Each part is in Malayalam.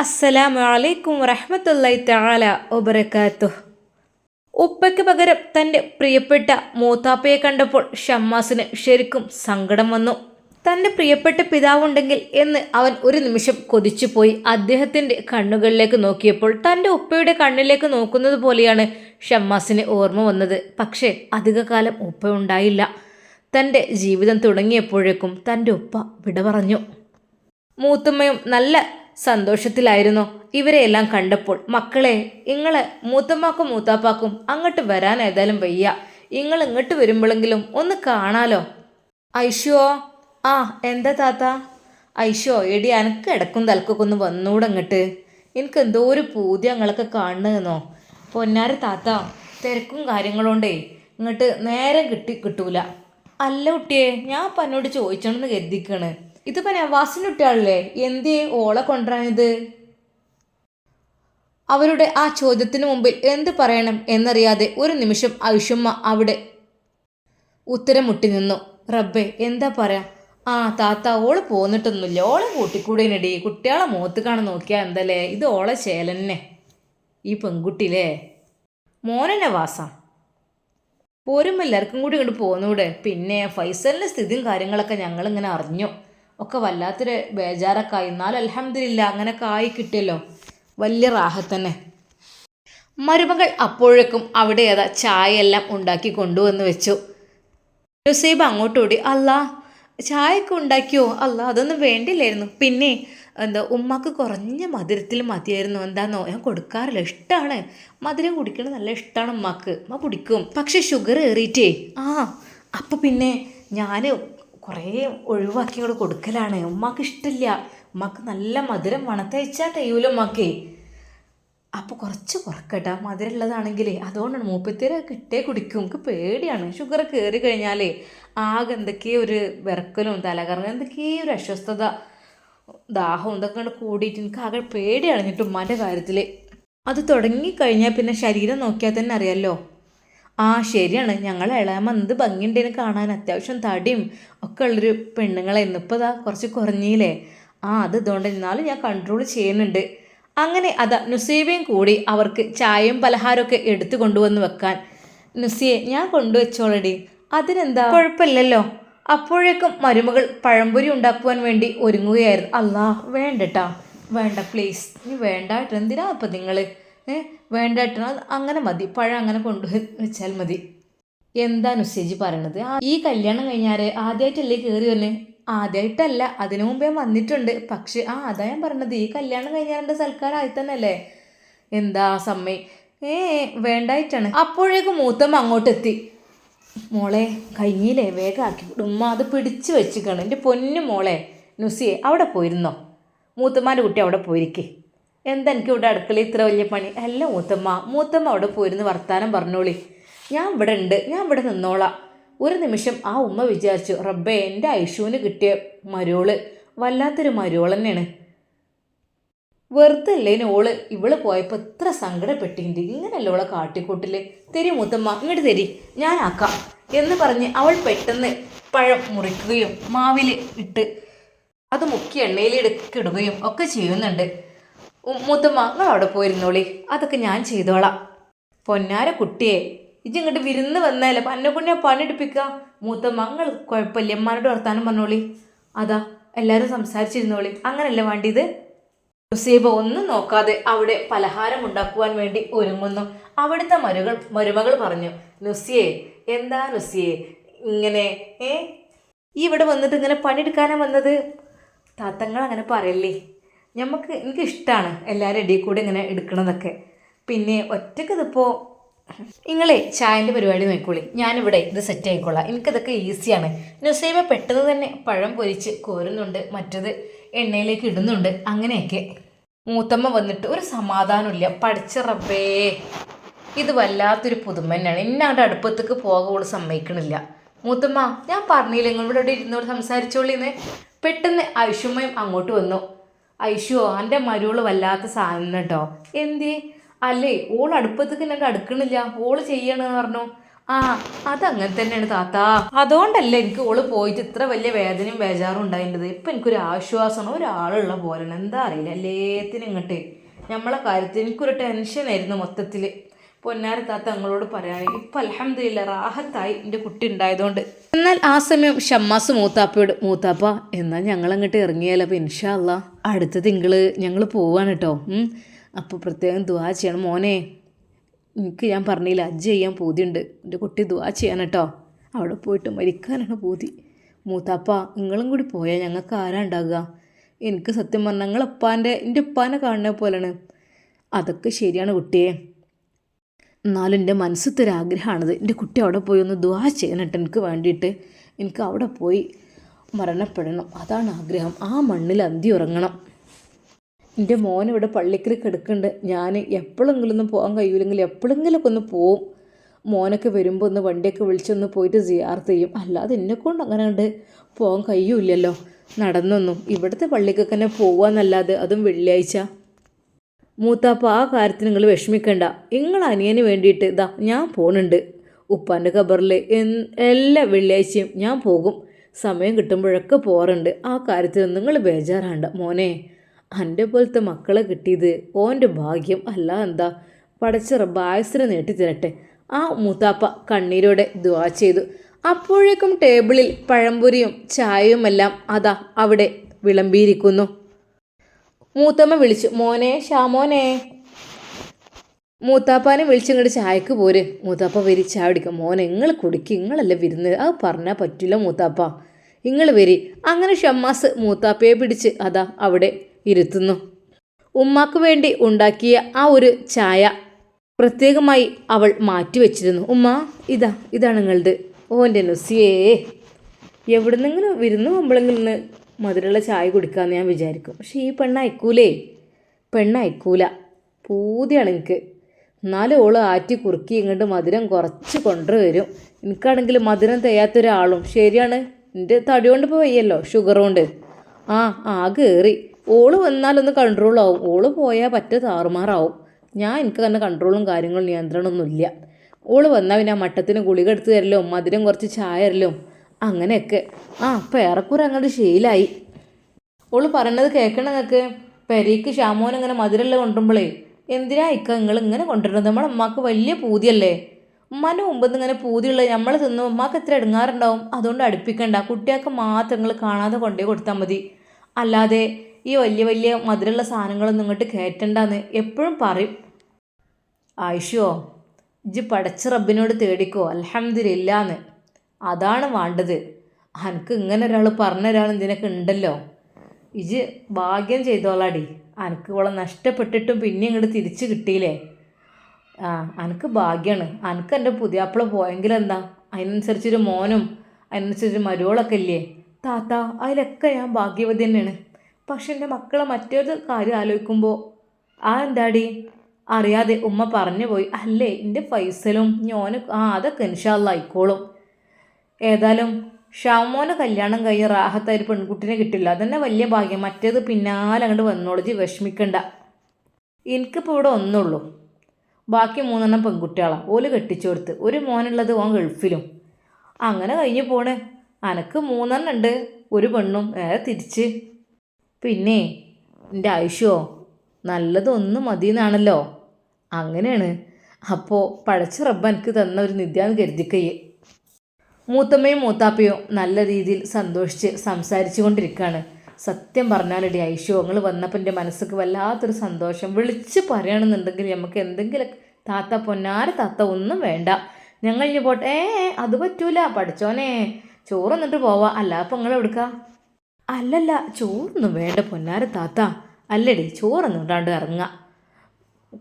അസ്സലാമു അലൈക്കും വറഹ്മത്തുള്ളാഹി തആല വബറകാതുഹു. ഉപ്പയ്ക്ക് പകരം തന്റെ പ്രിയപ്പെട്ട മൂത്താപ്പയെ കണ്ടപ്പോൾ ഷമ്മാസിന് ശരിക്കും സങ്കടം വന്നു. തന്റെ പ്രിയപ്പെട്ട പിതാവുണ്ടെങ്കിൽ എന്ന് അവൻ ഒരു നിമിഷം കൊതിച്ചുപോയി. അദ്ദേഹത്തിന്റെ കണ്ണുകളിലേക്ക് നോക്കിയപ്പോൾ തന്റെ ഉപ്പയുടെ കണ്ണിലേക്ക് നോക്കുന്നത് പോലെയാണ് ഷമ്മാസിന് ഓർമ്മ വന്നത്. പക്ഷേ അധികകാലം ഉപ്പ ഉണ്ടായില്ല. തന്റെ ജീവിതം തുടങ്ങിയപ്പോഴേക്കും തന്റെ ഉപ്പ വിട പറഞ്ഞു. മൂത്തമ്മയും നല്ല സന്തോഷത്തിലായിരുന്നു. ഇവരെയെല്ലാം കണ്ടപ്പോൾ മക്കളെ ഇങ്ങളെ മൂത്തമ്മാക്കും മൂത്താപ്പാക്കും അങ്ങോട്ട് വരാൻ ഏതായാലും വയ്യ. ഇങ്ങൾ ഇങ്ങോട്ട് വരുമ്പോഴെങ്കിലും ഒന്ന് കാണാലോ. ഐഷുവോ ആ എന്താ താത്ത? ഐഷോ എടി അനക്ക് ഇടക്കും തലക്കൊക്കെ ഒന്ന് വന്നൂടെ അങ്ങോട്ട് എനിക്ക് എന്തോ ഒരു പൂതി ഞങ്ങളൊക്കെ കാണുന്നതെന്നോ പൊന്നാര താത്ത തിരക്കും കാര്യങ്ങളോണ്ടേ ഇങ്ങോട്ട് നേരെ കിട്ടി കിട്ടൂല. അല്ല കുട്ടിയെ ഞാൻ പന്നോട് ചോദിച്ചോണെന്ന് കരുതിക്കാണ്. ഇതിപ്പോൾ നവാസിന് കുട്ടിയാളല്ലേ എന്തേ ഓളെ കൊണ്ടുവരാനിത്? അവരുടെ ആ ചോദ്യത്തിന് മുമ്പിൽ എന്ത് പറയണം എന്നറിയാതെ ഒരു നിമിഷം ഐഷുമ്മ അവിടെ ഉത്തരം മുട്ടി നിന്നു. റബ്ബെ എന്താ പറയാ? ആ താത്ത ഓൾ പോന്നിട്ടൊന്നുമില്ല. ഓളെ കൂട്ടിക്കൂടേനടി. കുട്ടികളെ മുഖത്ത് കാണാൻ നോക്കിയാൽ എന്തല്ലേ? ഇത് ഓളെ ചേലന്നെ. ഈ പെൺകുട്ടിയിലേ മോനെന്നെ വാസം. പോരുമ്പോൾ എല്ലാവർക്കും കൂടി ഇങ്ങോട്ട് പോന്നൂടെ. പിന്നെ ഫൈസലിന്റെ സ്ഥിതിയും കാര്യങ്ങളൊക്കെ ഞങ്ങളിങ്ങനെ അറിഞ്ഞു. ഒക്കെ വല്ലാത്തൊരു ബേജാറൊക്കെ ആയി. എന്നാലും അലഹമില്ല അങ്ങനെയൊക്കെ ആയി കിട്ടിയല്ലോ. വലിയ റാഹത്തന്നെ മരുമകൾ അപ്പോഴേക്കും അവിടെ ഏതാ ചായയെല്ലാം ഉണ്ടാക്കി കൊണ്ടുവന്ന് വെച്ചു. നുസൈബ് അങ്ങോട്ടോടി അല്ല ചായയൊക്കെ ഉണ്ടാക്കിയോ? അല്ല അതൊന്നും വേണ്ടില്ലായിരുന്നു. പിന്നെ എന്താ ഉമ്മക്ക് കുറഞ്ഞ മധുരത്തിൽ മതിയായിരുന്നു. എന്താണെന്നോ ഞാൻ കൊടുക്കാറില്ല. ഇഷ്ടമാണ് മധുരം കുടിക്കണത് നല്ല ഇഷ്ടമാണ് ഉമ്മക്ക്. ഉമ്മ കുടിക്കും. പക്ഷെ ഷുഗർ ഏറിയിട്ടേ. ആ അപ്പം പിന്നെ ഞാൻ കുറേ ഒഴിവാക്കി ഇങ്ങോട്ട് കൊടുക്കലാണ്. ഉമ്മാക്ക് ഇഷ്ടമില്ല ഉമ്മാക്ക് നല്ല മധുരം മണത്തയച്ചാൽ തെയ്യൂല ഉമ്മാക്കേ. അപ്പോൾ കുറച്ച് കുറക്കട്ടെ. മധുരം ഉള്ളതാണെങ്കിൽ അതുകൊണ്ടാണ് മൂപ്പത്തേര് കിട്ടേ കുടിക്കും. എനിക്ക് പേടിയാണ്. ഷുഗർ കയറി കഴിഞ്ഞാലേ ആകെ എന്തൊക്കെയോ ഒരു വിറക്കലും തലകറങ്ങും എന്തൊക്കെയോ ഒരു അസ്വസ്ഥത ദാഹവും ഇതൊക്കെ കണ്ട് കൂടിയിട്ട് എനിക്ക് ആകെ പേടിയാണ് എന്നിട്ട് ഉമ്മാന്റെ കാര്യത്തിൽ അത് തുടങ്ങിക്കഴിഞ്ഞാൽ പിന്നെ ശരീരം നോക്കിയാൽ തന്നെ അറിയാമല്ലോ ആ ശരിയാണ്. ഞങ്ങൾ ഇളയമ്മ എന്ത് ഭംഗിയുണ്ടെന്ന് കാണാൻ അത്യാവശ്യം തടിയും ഒക്കെ ഉള്ളൊരു പെണ്ണുങ്ങളെ. ഇപ്പോൾ ഇതാ കുറച്ച് കുറഞ്ഞില്ലേ? ആ അത് ഇതുകൊണ്ട് എന്നാലും ഞാൻ കൺട്രോൾ ചെയ്യുന്നുണ്ട്. അങ്ങനെ അതാ നുസീബയും കൂടി അവർക്ക് ചായയും പലഹാരമൊക്കെ എടുത്തു കൊണ്ടുവന്ന് വെക്കാൻ. നുസിയെ ഞാൻ കൊണ്ടുവച്ചോളടി. അതിനെന്താ? കുഴപ്പമില്ലല്ലോ. അപ്പോഴേക്കും മരുമകൾ പഴംപൊരി ഉണ്ടാക്കുവാൻ വേണ്ടി ഒരുങ്ങുകയായിരുന്നു. അല്ലാ വേണ്ടട്ടാ. വേണ്ട പ്ലീസ് ഇനി വേണ്ടായിട്ട് എന്തിനാ അപ്പം നിങ്ങൾ ഏ വേണ്ടാട്ടോ അത് അങ്ങനെ മതി. പഴം അങ്ങനെ കൊണ്ടു വെച്ചാൽ മതി. എന്താ നുസേജി പറയണത്? ഈ കല്യാണം കഴിഞ്ഞാൽ ആദ്യമായിട്ടല്ലേ കയറി വന്നെ? ആദ്യമായിട്ടല്ല അതിനു മുമ്പേ വന്നിട്ടുണ്ട്. പക്ഷെ ആ അതാ ഞാൻ പറഞ്ഞത്. ഈ കല്യാണം കഴിഞ്ഞാൽ സൽക്കാരമായി തന്നെ അല്ലേ എന്താ സമ്മേ? ഏ വേണ്ടായിട്ടാണ്. അപ്പോഴേക്കും മൂത്തമ്മ അങ്ങോട്ടെത്തി മോളെ കഴിഞ്ഞില്ലേ? വേഗം ആക്കി ഉമ്മ അത് പിടിച്ച് വെച്ചിക്കണം എന്റെ പൊന്നു മോളെ നുസിയെ അവിടെ പോയിരുന്നോ? മൂത്തമ്മാന്റെ കുട്ടി അവിടെ പോയിരിക്കേ. എന്താ എനിക്ക് ഇവിടെ അടുക്കളയിൽ ഇത്ര വലിയ പണി? അല്ല മൂത്തമ്മ. മൂത്തമ്മ അവിടെ പോയിരുന്ന് വർത്താനം പറഞ്ഞോളി. ഞാൻ ഇവിടെ ഉണ്ട്. ഞാൻ ഇവിടെ നിന്നോളാം. ഒരു നിമിഷം ആ ഉമ്മ വിചാരിച്ചു റബ്ബേ എന്റെ ഐഷുവിന് കിട്ടിയ മരോൾ വല്ലാത്തൊരു മരോൾ തന്നെയാണ്. വെറുതെ അല്ലേന് ഓൾ? ഇവൾ പോയപ്പോൾ ഇത്ര സങ്കടപ്പെട്ടിട്ടുണ്ട്. ഇങ്ങനെയല്ല ഓളെ കാട്ടിക്കൂട്ടിൽ? തരി മൂത്തമ്മ ഇങ്ങോട്ട് തരി. ഞാനാക്കാം എന്ന് പറഞ്ഞ് അവൾ പെട്ടെന്ന് പഴം മുറിക്കുകയും മാവിൽ ഇട്ട് അത് മുക്കി എണ്ണയിലെടുക്ക് ഇടുകയും ഒക്കെ ചെയ്യുന്നുണ്ട്. മൂത്തമ്മ നിങ്ങൾ അവിടെ പോയിരുന്നോളി. അതൊക്കെ ഞാൻ ചെയ്തോളാം. പൊന്നാര കുട്ടിയെ ഇജ് ഇങ്ങോട്ട് വിരുന്ന് വന്നാലേ പന്നെ പുണ്യ പണിയെടുപ്പിക്കുക മൂത്തമ്മ നിങ്ങൾ കുഴപ്പമില്ല അമ്മാരോട് വർത്താനം പറഞ്ഞോളി. അതാ എല്ലാവരും സംസാരിച്ചിരുന്നോളി. അങ്ങനല്ല വേണ്ടിയത്? നുസീബ ഒന്നും നോക്കാതെ അവിടെ പലഹാരം ഉണ്ടാക്കുവാൻ വേണ്ടി ഒരുങ്ങുന്നു. അവിടുത്തെ മരുകൾ മരുമകൾ പറഞ്ഞു നുസിയെ എന്താ നുസിയെ? ഇങ്ങനെ ഏ? ഈ ഇവിടെ വന്നിട്ട് ഇങ്ങനെ പണിയെടുക്കാനാണ് വന്നത്? താത്തങ്ങൾ അങ്ങനെ പറയല്ലേ. ഞമ്മക്ക് എനിക്കിഷ്ടമാണ് എല്ലാവരും ഇടയിൽ കൂടി ഇങ്ങനെ എടുക്കണതൊക്കെ. പിന്നെ ഒറ്റയ്ക്ക് ഇതിപ്പോൾ നിങ്ങളെ ചായന്റെ പരിപാടി നോക്കിക്കോളി. ഞാനിവിടെ ഇത് സെറ്റ് ആയിക്കോളാം. എനിക്കതൊക്കെ ഈസിയാണ്. നുസൈമ പെട്ടെന്ന് തന്നെ പഴം പൊരിച്ച് കോരുന്നുണ്ട് മറ്റത് എണ്ണയിലേക്ക് ഇടുന്നുണ്ട് അങ്ങനെയൊക്കെ. മൂത്തമ്മ വന്നിട്ട് ഒരു സമാധാനമില്ല പഠിച്ച റബ്ബേ ഇത് വല്ലാത്തൊരു പുതുമ തന്നെയാണ്. എന്നെ അവിടെ അടുപ്പത്തേക്ക് പോകാൻ സമ്മതിക്കണില്ല. മൂത്തമ്മ ഞാൻ പറഞ്ഞില്ല നിങ്ങളിവിടെ ഇരുന്നോട് സംസാരിച്ചോളിന്ന്? പെട്ടെന്ന് ഐഷുമ്മയും അങ്ങോട്ട് വന്നു. ഐഷുവോ എന്റെ മരുവൾ വല്ലാത്ത സാധനം കേട്ടോ എന്തേ? അല്ലേ ഓൾ അടുപ്പത്തേക്ക് എന്നെ അടുക്കണില്ല. ഓൾ ചെയ്യണെന്ന് പറഞ്ഞു. ആ അതങ്ങനെ തന്നെയാണ് താത്ത. അതുകൊണ്ടല്ല എനിക്ക് ഓൾ പോയിട്ട് ഇത്ര വലിയ വേദനയും ബേജാറും ഉണ്ടായിട്ടത് ഇപ്പം എനിക്കൊരു ആശ്വാസമാണ്. ഒരാളുള്ള പോലെ എന്താ അറിയില്ല. എല്ലാത്തിനും ഇങ്ങോട്ട്. നമ്മളെ കാര്യത്തിൽ എനിക്കൊരു ടെൻഷനായിരുന്നു മൊത്തത്തിൽ പൊന്നാര താത്ത ഞങ്ങളോട് പറയാൻ ഇപ്പം അലഹമില്ല റാഹത്തായി എന്റെ കുട്ടി ഉണ്ടായതുകൊണ്ട്. എന്നാൽ ആ സമയം ഷമ്മാസ് മൂത്താപ്പയോട് മൂത്താപ്പ എന്നാൽ ഞങ്ങൾ അങ്ങോട്ട് ഇറങ്ങിയാലോ? അപ്പൊ ഇൻഷാല്ല അടുത്ത തിങ്കൾ ഞങ്ങൾ പോവാണ് കേട്ടോ അപ്പോൾ പ്രത്യേകം ദുവാ ചെയ്യണം മോനെ. എനിക്ക് ഞാൻ പറഞ്ഞില്ല അജ്ജ് ചെയ്യാൻ പൂതിയുണ്ട്. എന്റെ കുട്ടി ദുവാ ചെയ്യാൻ കേട്ടോ അവിടെ പോയിട്ട് മരിക്കാനാണ് പൂതി. മൂത്താപ്പ നിങ്ങളും കൂടി പോയാൽ ഞങ്ങൾക്ക് ആരാ ഉണ്ടാകുക എനിക്ക് സത്യം പറഞ്ഞാൽ ഞങ്ങളപ്പാന്റെ എന്റെ ഉപ്പാനെ കാണുന്ന പോലെയാണ്. അതൊക്കെ ശരിയാണ് കുട്ടിയെ. എന്നാലും എന്റെ മനസ്സത്തെ ഒരു ആഗ്രഹമാണത് എന്റെ കുട്ടി അവിടെ പോയി ഒന്ന് ദുവാ ചെയ്യണം എനിക്ക് വേണ്ടിയിട്ട്. എനിക്ക് അവിടെ പോയി മരണപ്പെടണം. അതാണ് ആഗ്രഹം. ആ മണ്ണിൽ അന്തി ഉറങ്ങണം. എന്റെ മോൻ ഇവിടെ പള്ളിക്കൽ കിടക്കുന്നുണ്ട്. ഞാൻ എപ്പോഴെങ്കിലും ഒന്നും പോകാൻ കഴിയൂലെങ്കിൽ എപ്പോഴെങ്കിലുമൊക്കെ ഒന്ന് പോവും. മോനൊക്കെ വരുമ്പോൾ ഒന്ന് വണ്ടിയൊക്കെ വിളിച്ചൊന്ന് പോയിട്ട് സിയാർത്ത് ചെയ്യും. അല്ലാതെ എന്നെക്കൊണ്ട് അങ്ങനെ കണ്ട് പോകാൻ കഴിയൂലല്ലോ നടന്നൊന്നും. ഇവിടുത്തെ പള്ളിക്കൊക്കെ തന്നെ പോവാന്നല്ലാതെ അതും വെള്ളിയാഴ്ച. മൂത്താപ്പ ആ കാര്യത്തിന് നിങ്ങൾ വിഷമിക്കണ്ട. നിങ്ങൾ അനിയന് വേണ്ടിയിട്ട് ഇതാ ഞാൻ പോകുന്നുണ്ട് ഉപ്പാന്റെ ഖബറിൽ എല്ലാ വെള്ളിയാഴ്ചയും ഞാൻ പോകും. സമയം കിട്ടുമ്പോഴൊക്കെ പോകാറുണ്ട് ആ കാര്യത്തിൽ നിങ്ങൾ ബേജാറാണ്ട. മോനെ എന്റെ പോലത്തെ മക്കളെ കിട്ടിയത് ഓന്റെ ഭാഗ്യം. അല്ല എന്താ? പടച്ച നീട്ടി തരട്ടെ. ആ മൂത്താപ്പ കണ്ണീരോടെ ദുവാ ചെയ്തു. അപ്പോഴേക്കും ടേബിളിൽ പഴംപൊരിയും ചായയുമെല്ലാം അതാ അവിടെ വിളമ്പിയിരിക്കുന്നു. മൂത്തമ്മ വിളിച്ചു മോനെ ഷാമോനെ മൂത്താപ്പാനെ വിളിച്ചിങ്ങോട്ട് ചായക്ക് പോര്. മൂത്താപ്പ വരി ചായ കുടിക്കാം. മോനെ നിങ്ങൾ കുടിക്കുക നിങ്ങളല്ലേ വിരുന്ന്. അത് പറഞ്ഞാൽ പറ്റില്ല മൂത്താപ്പ. നിങ്ങൾ വരി. അങ്ങനെ ഷമ്മാസ് മൂത്താപ്പയെ പിടിച്ച് അതാ അവിടെ ഇരുത്തുന്നു. ഉമ്മാക്ക് വേണ്ടി ഉണ്ടാക്കിയ ആ ഒരു ചായ പ്രത്യേകമായി അവൾ മാറ്റി വെച്ചിരുന്നു. ഉമ്മ ഇതാ ഇതാണ് നിങ്ങളുടെ ഓന്റെ നുസിയേ. എവിടെ നിന്നെങ്കിലും വിരുന്ന് ഒന്ന് മധുരമുള്ള ചായ കുടിക്കാമെന്ന് ഞാൻ വിചാരിക്കും. പക്ഷേ ഈ പെണ്ണ് അയക്കൂലേ പെണ്ണ് അയക്കൂല പൂതിയാണ് എനിക്ക്. എന്നാലും ഓൾ ആറ്റി കുറുക്കി ഇങ്ങോട്ട് മധുരം കുറച്ച് കൊണ്ടുവരും. എനിക്കാണെങ്കിൽ മധുരം തയ്യാത്ത ഒരാളും. ശരിയാണ്. എന്റെ തടി കൊണ്ട് ഇപ്പോൾ വയ്യല്ലോ. ഷുഗർ കൊണ്ട്. ആ ആ ഏറി. ഓൾ വന്നാലൊന്ന് കൺട്രോൾ ആവും. ഓൾ പോയാൽ പറ്റ താറുമാറാവും. ഞാൻ എനിക്ക് തന്നെ കൺട്രോളും കാര്യങ്ങളും നിയന്ത്രണമൊന്നുമില്ല. ഓൾ വന്നാൽ പിന്നെ ആ മട്ടത്തിന് ഗുളിക എടുത്ത് തരലും മധുരം കുറച്ച് ചായ തരലും അങ്ങനെയൊക്കെ. ആ അപ്പം ഏറെക്കുറെ അങ്ങോട്ട് ശീലായി. ഓൾ പറയണത് കേൾക്കണം നിങ്ങൾക്ക് പെരീക്ക് ഷാമോൻ ഇങ്ങനെ മധുരമെല്ലാം കൊണ്ടുമ്പോഴേ എന്തിനാ ഇക്ക നിങ്ങൾ ഇങ്ങനെ കൊണ്ടുവരുന്നത്? നമ്മളെ ഉമ്മാക്ക് വലിയ പൂതിയല്ലേ? ഉമ്മാന്റെ മുമ്പ് ഇങ്ങനെ പൂതിയുള്ളത് നമ്മൾ തിന്നു ഉമ്മാക്ക് എത്ര എടുങ്ങാറുണ്ടാവും? അതുകൊണ്ട് അടുപ്പിക്കണ്ട. കുട്ടികൾക്ക് മാത്രം നിങ്ങൾ കാണാതെ കൊണ്ടേ കൊടുത്താൽ മതി. അല്ലാതെ ഈ വലിയ വലിയ മധുരമുള്ള സാധനങ്ങളൊന്നും ഇങ്ങോട്ട് കയറ്റണ്ടെന്ന് എപ്പോഴും പറയും. ആയിഷോ ഇജ്ജ് പടച്ച റബ്ബിനോട് തേടിക്കോ. അലഹമ്മദില്ലാന്ന് അതാണ് വേണ്ടത്. അനക്ക് ഇങ്ങനെ ഒരാൾ പറഞ്ഞ ഒരാൾ ഇതിനൊക്കെ ഉണ്ടല്ലോ ഇജ് ഭാഗ്യം ചെയ്തോളാടി. അനക്ക് ഇവളെ നഷ്ടപ്പെട്ടിട്ടും പിന്നെ ഇങ്ങോട്ട് തിരിച്ചു കിട്ടിയില്ലേ? ആ അനക്ക് ഭാഗ്യമാണ് അനക്ക് എന്റെ പുതിയാപ്പിള പോയെങ്കിൽ എന്താ അതിനനുസരിച്ചൊരു മോനും അതിനനുസരിച്ച് മരുവളൊക്കെ ഇല്ലേ? താത്ത അതിലൊക്കെ ഞാൻ ഭാഗ്യവതി തന്നെയാണ്. പക്ഷെ എന്റെ മക്കളെ മറ്റൊരു കാര്യം ആലോചിക്കുമ്പോൾ ആ എന്താടി? അറിയാതെ ഉമ്മ പറഞ്ഞു പോയി. അല്ലേ എന്റെ ഫൈസലും ഞാനും ആ അതൊക്കെ ഇൻഷാല്ല ആയിക്കോളും. ഏതായാലും ഷാമോനെ കല്യാണം കഴിഞ്ഞ് റാഹത്തായ ഒരു പെൺകുട്ടിനെ കിട്ടില്ല. അതന്നെ വലിയ ഭാഗ്യം. മറ്റേത് പിന്നാലെ അങ്ങോട്ട് വന്നോളജി വിഷമിക്കണ്ട. എനിക്കിപ്പോൾ ഇവിടെ ഒന്നുള്ളൂ. ബാക്കി മൂന്നെണ്ണം പെൺകുട്ടികളാണ് ഓൽ കെട്ടിച്ചു കൊടുത്ത്. ഒരു മോനുള്ളത് ഓൻ ഗൾഫിലും. അങ്ങനെ കഴിഞ്ഞ് പോണ്. അനക്ക് മൂന്നെണ്ണം ഉണ്ട്. ഒരു പെണ്ണും. നേരെ തിരിച്ച്. പിന്നെ എന്റെ ആയുഷ്യോ? നല്ലതൊന്നും മതി എന്നാണല്ലോ അങ്ങനെയാണ്. അപ്പോൾ പഴച്ച റബ്ബ് എനിക്ക് തന്ന ഒരു നിത്യാന്ന് കരുതിക്കയ്യേ. മൂത്തമ്മയും മൂത്താപ്പയും നല്ല രീതിയിൽ സന്തോഷിച്ച് സംസാരിച്ചു കൊണ്ടിരിക്കുകയാണ് സത്യം പറഞ്ഞാലടി ഐഷു നിങ്ങൾ വന്നപ്പോൾ എന്റെ മനസ്സിക്ക് വല്ലാത്തൊരു സന്തോഷം. വിളിച്ച് പറയണമെന്നുണ്ടെങ്കിൽ നമുക്ക് എന്തെങ്കിലും താത്ത പൊന്നാര താത്ത ഒന്നും വേണ്ട. ഞങ്ങൾ ഇനി പോട്ടെ. ഏ അത് പറ്റൂല. പഠിച്ചോനെ. ചോറ് എന്നിട്ട് പോവാ. അല്ല അപ്പം നിങ്ങൾ എടുക്ക അല്ലല്ല ചോറൊന്നും വേണ്ട പൊന്നാര താത്ത. അല്ലടി ചോറൊന്നും ഇടാണ്ട് ഇറങ്ങുക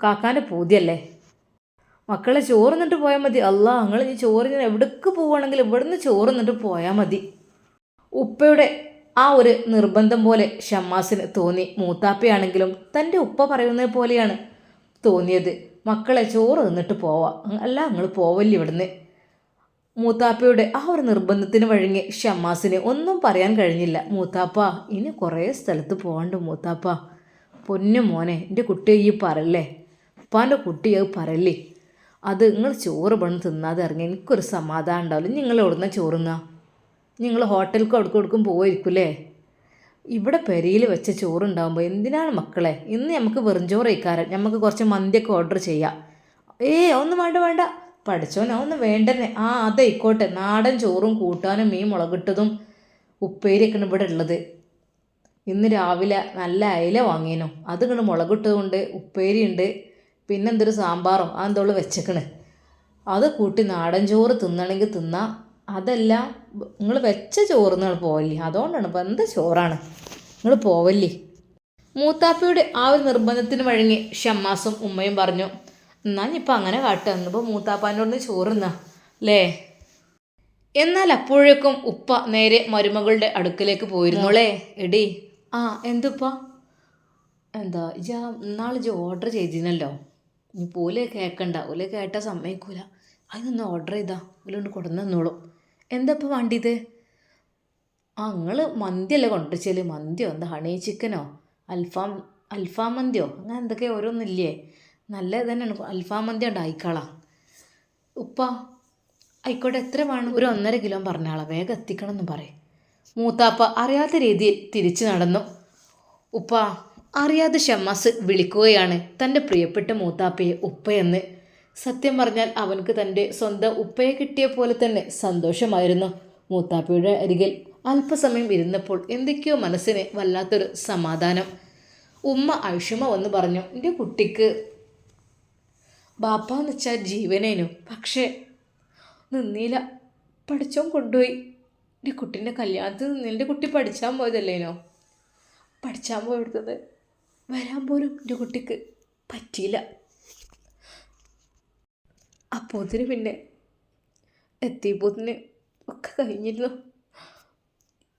കാക്കാന്റെ പൂതിയല്ലേ? മക്കളെ ചോറ് നിന്നിട്ട് പോയാൽ മതി. അല്ല നിങ്ങൾ ഇനി ചോറിന് എവിടേക്ക് പോവുകയാണെങ്കിൽ ഇവിടുന്ന് ചോറ് നിന്നിട്ട് പോയാൽ മതി. ഉപ്പയുടെ ആ ഒരു നിർബന്ധം പോലെ ഷമ്മാസിന് തോന്നി. മൂത്താപ്പയാണെങ്കിലും തന്റെ ഉപ്പ പറയുന്നത് പോലെയാണ് തോന്നിയത്. മക്കളെ ചോറ് നിന്നിട്ട് പോവാം. അല്ല നിങ്ങൾ പോവല്ലേ ഇവിടുന്ന്. മൂത്താപ്പയുടെ ആ ഒരു നിർബന്ധത്തിന് വഴങ്ങി ഷമ്മാസിന് ഒന്നും പറയാൻ കഴിഞ്ഞില്ല. മൂത്താപ്പ ഇനി കുറേ സ്ഥലത്ത് പോകണ്ട മൂത്താപ്പ. പൊന്നു മോനെ എന്റെ കുട്ടിയെ ഈ പറല്ലേ ഉപ്പാന്റെ കുട്ടിയെ പറയല്ലേ? അത് നിങ്ങൾ ചോറ് പണം തിന്നാതെ ഇറങ്ങി. എനിക്കൊരു സമാധാനം ഉണ്ടാവില്ല. നിങ്ങൾ എവിടുന്ന ചോറുങ്ങ നിങ്ങൾ ഹോട്ടലിൽ കൊടുക്കും കൊടുക്കും പോയിരിക്കൂലേ? ഇവിടെ പെരയിൽ വെച്ച ചോറുണ്ടാകുമ്പോൾ എന്തിനാണ് മക്കളെ? ഇന്ന് നമുക്ക് വെറും ചോറ് കഴിക്കാരം നമുക്ക് കുറച്ച് മന്തിയൊക്കെ ഓർഡർ ചെയ്യാം. ഏ ഒന്നും വേണ്ട വേണ്ട. പഠിച്ചോനെ ഒന്നും വേണ്ടന്നെ. ആ അതായിക്കോട്ടെ. നാടൻ ചോറും കൂട്ടാനും മീൻ മുളകിട്ടതും ഉപ്പേരിയൊക്കെയാണ് ഇവിടെ ഉള്ളത്. ഇന്ന് രാവിലെ നല്ല അയില വാങ്ങിയനോ അത് കണ്ട് മുളകിട്ടതുകൊണ്ട് ഉപ്പേരിയുണ്ട്. പിന്നെ എന്തൊരു സാമ്പാറോ എന്തോ വെച്ചേക്കണ്. അത് കൂട്ടി നാടൻ ചോറ് തിന്നണമെങ്കിൽ തിന്നാം അതല്ല നിങ്ങൾ വെച്ച ചോറ് നിങ്ങൾ പോവല്ലേ? അതുകൊണ്ടാണ് ഇപ്പം എന്ത് ചോറാണ്? നിങ്ങൾ പോവല്ലേ? മൂത്താപ്പയുടെ ആ ഒരു നിർബന്ധത്തിന് വഴങ്ങി ഷമ്മാസും ഉമ്മയും പറഞ്ഞു എന്നാൽ ഇപ്പം അങ്ങനെ കാട്ടുക എന്നിപ്പോൾ മൂത്താപ്പാനോട് ചോറുന്നാ അല്ലേ എന്നാൽ അപ്പോഴേക്കും ഉപ്പ നേരെ മരുമകളുടെ അടുക്കലേക്ക് പോയിരുന്നോളേ എടി ആ എന്തുപ്പ? എന്താ ഇജ നാളിജ് ഓർഡർ ചെയ്തിരുന്നല്ലോ? ഇനി പോലെ കേൾക്കണ്ട ഓലെ കേട്ടാൽ സമ്മതിക്കൂല അതിനൊന്ന് ഓർഡർ ചെയ്താ ഓലോണ്ട് കൊടുന്നു തന്നോളൂ. എന്താ ഇപ്പോൾ വേണ്ടിയത് ആ നിങ്ങൾ മന്തിയല്ലേ കൊണ്ടുവച്ചാൽ മന്തിയോ? എന്താ ഹണി ചിക്കനോ അൽഫാം അൽഫാം മന്തിയോ? അങ്ങനെ എന്തൊക്കെ ഓരോന്നില്ലേ? നല്ല തന്നെയാണ് അൽഫാം മന്തി ഉണ്ട് ആയിക്കാളാം. ഉപ്പ ആയിക്കോട്ടെ എത്ര വേണം? ഒരു ഒന്നര കിലോ പറഞ്ഞാളാം വേഗം എത്തിക്കണം എന്ന് പറയും. മൂത്താപ്പ അറിയാത്ത രീതിയിൽ തിരിച്ചു നടന്നു. ഉപ്പ അറിയാതെ ഷമ്മാസ് വിളിക്കുകയാണ്. തന്റെ പ്രിയപ്പെട്ട മൂത്താപ്പയെ ഉപ്പയെന്ന്. സത്യം പറഞ്ഞാൽ അവൻക്ക് തന്റെ സ്വന്തം ഉപ്പയെ കിട്ടിയ പോലെ തന്നെ സന്തോഷമായിരുന്നു. മൂത്താപ്പയുടെ അരികിൽ അല്പസമയം ഇരുന്നപ്പോൾ എന്തൊക്കെയോ മനസ്സിന് വല്ലാത്തൊരു സമാധാനം. ഉമ്മ ഐഷുമ വന്ന് പറഞ്ഞു എന്റെ കുട്ടിക്ക് ബാപ്പ എന്ന് വെച്ചാൽ ജീവനേനു. പക്ഷേ നിന്നില്ല പഠിച്ചോ കൊണ്ടുപോയി. എന്റെ കുട്ടീന്റെ കല്യാണത്തിൽ നിന്ന് എന്റെ കുട്ടി പഠിച്ചാൻ പോയതല്ലേനോ? പഠിച്ചാൻ പോയെടുത്തത്. വരാൻ പോലും എന്റെ കുട്ടിക്ക് പറ്റിയില്ല. അപ്പോത്തിന് പിന്നെ എത്തി എത്തിയപ്പോത്തിന് ഒക്കെ കഴിഞ്ഞിരുന്നു.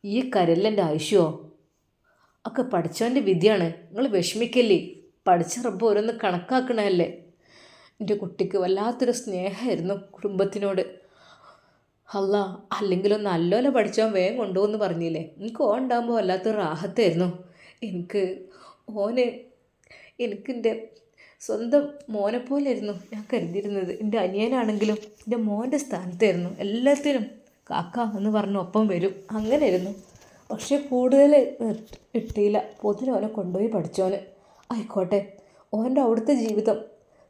ഈ കരലിന്റെ ആവശ്യമോ ഒക്കെ പഠിച്ചവന്റെ വിധിയാണ്. നിങ്ങൾ വിഷമിക്കല്ലേ? പഠിച്ച റബ്ബ് ഓരോന്ന് കണക്കാക്കണല്ലേ എന്റെ കുട്ടിക്ക് വല്ലാത്തൊരു സ്നേഹമായിരുന്നു കുടുംബത്തിനോട്. അല്ല അല്ലെങ്കിലും നല്ലോലെ പഠിച്ചവൻ വേഗം കൊണ്ടുപോകുമെന്ന് പറഞ്ഞില്ലേ? എനിക്ക് ഓൺ ഉണ്ടാകുമ്പോൾ വല്ലാത്തൊരു റാഹത്തായിരുന്നു. എനിക്ക് ഓന് എനിക്കെന്റെ സ്വന്തം മോനെ പോലെയായിരുന്നു ഞാൻ കരുതിയിരുന്നത്. എന്റെ അനിയനാണെങ്കിലും എന്റെ മോന്റെ സ്ഥാനത്തായിരുന്നു. എല്ലാത്തിനും കാക്ക എന്ന് പറഞ്ഞു ഒപ്പം വരും. അങ്ങനെയായിരുന്നു. പക്ഷേ കൂടുതൽ കിട്ടിയില്ല. പൊതുവെ ഓനെ കൊണ്ടുപോയി പഠിച്ചോന്. ആയിക്കോട്ടെ ഓന്റെ അവിടുത്തെ ജീവിതം